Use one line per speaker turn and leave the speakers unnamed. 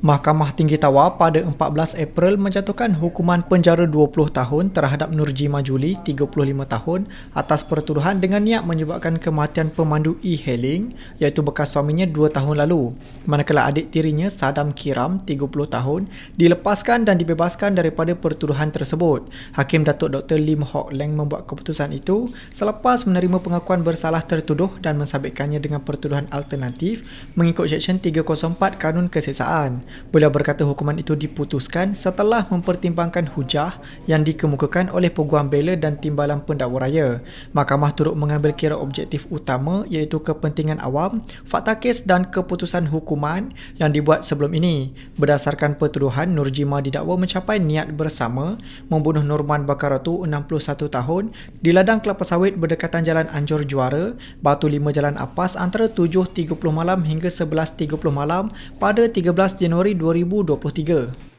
Mahkamah Tinggi Tawau pada 14 April menjatuhkan hukuman penjara 20 tahun terhadap Nurji Majuli 35 tahun atas pertuduhan dengan niat menyebabkan kematian pemandu e-hailing iaitu bekas suaminya 2 tahun lalu. Manakala adik tirinya Sadam Kiram 30 tahun dilepaskan dan dibebaskan daripada pertuduhan tersebut. Hakim Datuk Dr. Lim Hock Leng membuat keputusan itu selepas menerima pengakuan bersalah tertuduh dan mensabitkannya dengan pertuduhan alternatif mengikut Seksyen 304 Kanun Kesesaan. Beliau berkata hukuman itu diputuskan setelah mempertimbangkan hujah yang dikemukakan oleh peguam bela dan timbalan pendakwa raya. Mahkamah turut mengambil kira objektif utama iaitu kepentingan awam, fakta kes dan keputusan hukuman yang dibuat sebelum ini. Berdasarkan pertuduhan, Nurjima didakwa mencapai niat bersama membunuh Norman Bakaratu 61 tahun di ladang kelapa sawit berdekatan Jalan Anjur Juara, Batu Lima Jalan Apas antara 7.30 malam hingga 11.30 malam pada 13 Januari 2023